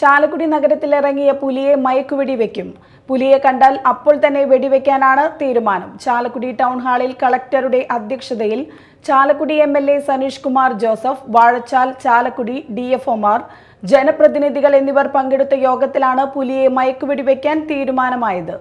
ചാലക്കുടി നഗരത്തിലിറങ്ങിയ പുലിയെ മയക്കുവെടി വെക്കും. പുലിയെ കണ്ടാൽ അപ്പോൾ തന്നെ വെടിവെക്കാനാണ് തീരുമാനം. ചാലക്കുടി ടൗൺ ഹാളിൽ കളക്ടറുടെ അധ്യക്ഷതയിൽ Chalakudy M L A Saneesh Kumar Joseph Vazhachal Chalakudy D F ഒമാർ ജനപ്രതിനിധികൾ എന്നിവർ പങ്കെടുത്ത യോഗത്തിലാണ് പുലിയെ മയക്കുവെടി വെക്കാൻ തീരുമാനമായത്.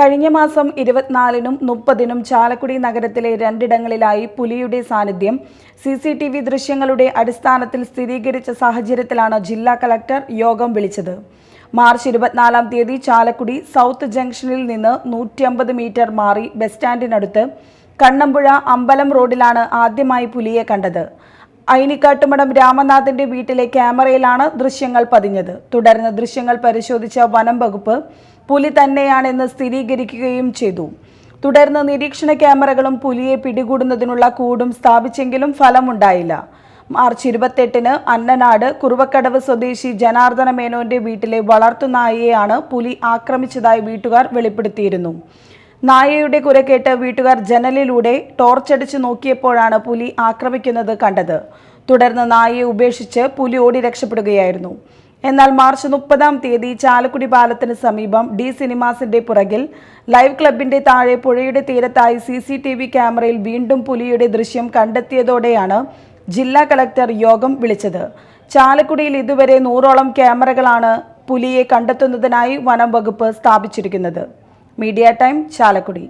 കഴിഞ്ഞ മാസം ഇരുപത്തിനാലിനും മുപ്പതിനും ചാലക്കുടി നഗരത്തിലെ രണ്ടിടങ്ങളിലായി പുലിയുടെ സാന്നിധ്യം. സി സി ടി വി ദൃശ്യങ്ങളുടെ അടിസ്ഥാനത്തിൽ സ്ഥിരീകരിച്ച സാഹചര്യത്തിലാണ് ജില്ലാ കളക്ടർ യോഗം വിളിച്ചത്. മാർച്ച് ഇരുപത്തിനാലാം തീയതി ചാലക്കുടി സൗത്ത് ജംഗ്ഷനിൽ നിന്ന് നൂറ്റി അമ്പത് മീറ്റർ മാറി ബസ് സ്റ്റാൻഡിനടുത്ത് കണ്ണമ്പുഴ അമ്പലം റോഡിലാണ് ആദ്യമായി പുലിയെ കണ്ടത്. ഐനിക്കാട്ടുമടം രാമനാഥന്റെ വീട്ടിലെ ക്യാമറയിലാണ് ദൃശ്യങ്ങൾ പതിഞ്ഞത്. തുടർന്ന് ദൃശ്യങ്ങൾ പരിശോധിച്ച വനം വകുപ്പ് പുലി തന്നെയാണെന്ന് സ്ഥിരീകരിക്കുകയും ചെയ്തു. തുടർന്ന് നിരീക്ഷണ ക്യാമറകളും പുലിയെ പിടികൂടുന്നതിനുള്ള കൂടും സ്ഥാപിച്ചെങ്കിലും ഫലമുണ്ടായില്ല. മാർച്ച് ഇരുപത്തെട്ടിന് അന്നനാട് കുറുവക്കടവ് സ്വദേശി ജനാർദ്ദന മേനോന്റെ വീട്ടിലെ വളർത്തുനായയെയാണ് പുലി ആക്രമിച്ചതായി വീട്ടുകാർ വെളിപ്പെടുത്തിയിരുന്നു. നായയുടെ കുര കേട്ട് വീട്ടുകാർ ജനലിലൂടെ ടോർച്ചടിച്ച് നോക്കിയപ്പോഴാണ് പുലി ആക്രമിക്കുന്നത് കണ്ടത്. തുടർന്ന് നായയെ ഉപേക്ഷിച്ച് പുലി ഓടി രക്ഷപ്പെടുകയായിരുന്നു. എന്നാൽ മാർച്ച് മുപ്പതാം തീയതി ചാലക്കുടി പാലത്തിന് സമീപം ഡി സിനിമാസിന്റെ പുറകിൽ ലൈവ് ക്ലബിന്റെ താഴെ പുഴയുടെ തീരത്തായി സി സി ടി വി ക്യാമറയിൽ വീണ്ടും പുലിയുടെ ദൃശ്യം കണ്ടെത്തിയതോടെയാണ് ജില്ലാ കളക്ടർ യോഗം വിളിച്ചത്. ചാലക്കുടിയിൽ ഇതുവരെ നൂറോളം ക്യാമറകളാണ് പുലിയെ കണ്ടെത്തുന്നതിനായി വനം വകുപ്പ് സ്ഥാപിച്ചിരിക്കുന്നത്. Media time Chalakudy.